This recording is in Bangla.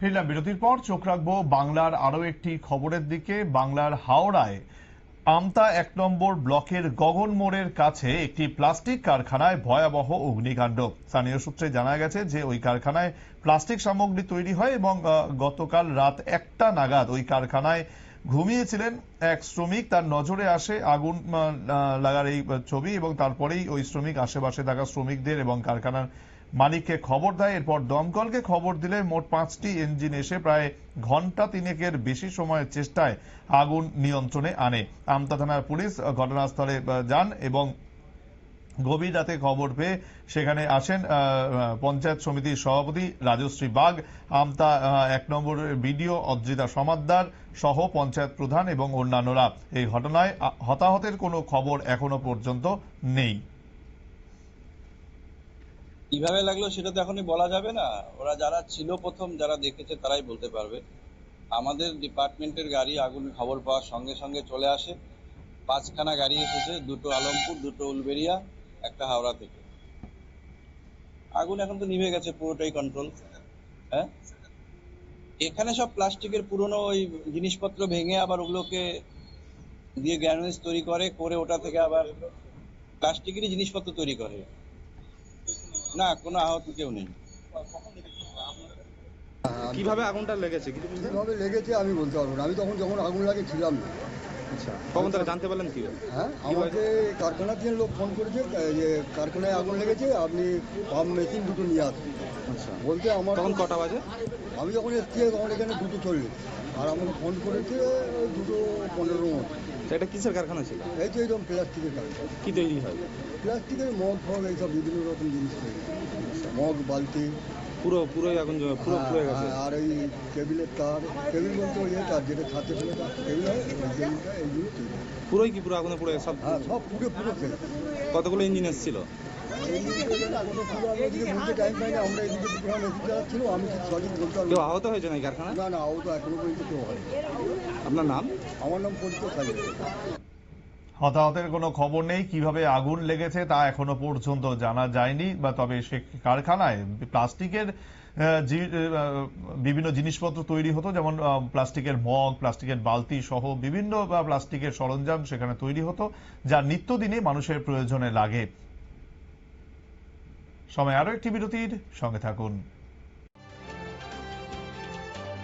ফিরলাম বিরতির পর, চোখ রাখব বাংলার আরও একটি খবরের দিকে। বাংলার হাওড়ায় আমতা এক নম্বর ব্লকের গগন মোড়ের কাছে একটি প্লাস্টিক কারখানায় ভয়াবহ অগ্নিকাণ্ড। স্থানীয় সূত্রে জানা গেছে যে ওই কারখানায় প্লাস্টিক সামগ্রী তৈরি হয় এবং গতকাল রাত একটা নাগাদ ওই কারখানায় ঘুমিয়েছিলেন এক শ্রমিক, তার নজরে আসে আগুন লাগার এই ছবি এবং তারপরেই ওই শ্রমিক আশেপাশে থাকা শ্রমিকদের এবং কারখানার মালিককে খবর দেয়। এরপর দমকলকে খবর দিলে মোট পাঁচটি ইঞ্জিন এসে প্রায় ঘণ্টা তিনেকের বেশি সময়ের চেষ্টায় আগুন নিয়ন্ত্রণে আনে। আমতা থানার পুলিশ ঘটনাস্থলে যান এবং গভীর রাতে খবর পেয়ে সেখানে আসেন পঞ্চায়েত সমিতির সভাপতি রাজশ্রী বাগ, আমতা এক নম্বরের বিডিও অদ্রিতা সমাদ্দার সহ পঞ্চায়েত প্রধান এবং অন্যান্যরা। এই ঘটনায় হতাহতের কোনো খবর এখনও পর্যন্ত নেই। কীভাবে লাগল সেটা তো এখনই বলা যাবে না। ওরা যারা ছিল প্রথম, যারা দেখেছে তারাই বলতে পারবে। আমাদের ডিপার্টমেন্টের গাড়ি আগুন খবর পাওয়ার সঙ্গে সঙ্গে চলে আসে। পাঁচখানা গাড়ি এসেছে, দুটো আলমপুর, দুটো উলবেরিয়া একটা হাওড়া থেকে। আগুন এখন তো নিভে গেছে পুরোটাই কন্ট্রোল হ্যাঁ? এখানে সব প্লাস্টিকের পুরনো ওই জিনিসপত্র ভেঙে আবার ওগুলোকে দিয়ে গ্যানুয়েজ তৈরি করে করে ওটা থেকে আবার প্লাস্টিকেরই জিনিসপত্র তৈরি করে। না কোনো আহত কেউ নেই। কীভাবে আগুনটা লেগেছে? কীভাবে লেগেছে আমি বলতে পারব না। আমি তখন যখন আগুন লাগে ছিলাম না আচ্ছা। কখন তারা জানতে পারলেন কি? হ্যাঁ আমাকে কারখানা থেকে লোক ফোন করেছে যে কারখানায় আগুন লেগেছে আপনি পাম্প মেশিন দুটো নিয়ে আসুন। আচ্ছা। বলতে আমার তখন কটা বাজে? আমি যখন এসছি তখন এখানে দুটো চল্লিশ আর আমাকে ফোন করেছে দুটো পনেরো মতো। এটা কিসের কারখানা ছিল? এই তো এইরকম প্লাস্টিকের কারখানা। কি তৈরি হয়? প্লাস্টিকের মগ ফগ এইসব বিভিন্ন রকম জিনিস তৈরি মগ বালতি পুরো পুরোই জ্বলে- পুরো হ্যাঁ, পুরো গেছে। হ্যাঁ, আর এই টেবিলের তার টেবিল বলতে ওই তার যেটা ছাতে ফেলে তার হয় এইগুলো পুরোই কি পুরো আগুনে পুরো সব হ্যাঁ সব পুরো পুরো কতগুলো ইঞ্জিন এসেছিল? কেউ আহত হয়েছে নাকি কারখানা না না ও তো এখনও পর্যন্ত কেউ হয় আপনার নাম? আমার নাম পরিচিত হতাহতের কোনো খবর নেই। কীভাবে আগুন লেগেছে তা এখনও পর্যন্ত জানা যায়নি, বা তবে সে কারখানায় প্লাস্টিকের বিভিন্ন জিনিসপত্র তৈরি হতো, যেমন প্লাস্টিকের মগ, প্লাস্টিকের বালতি সহ বিভিন্ন প্লাস্টিকের সরঞ্জাম সেখানে তৈরি হতো, যা নিত্যদিনে মানুষের প্রয়োজনে লাগে। সময় আরও একটি বিরতির সঙ্গে থাকুন।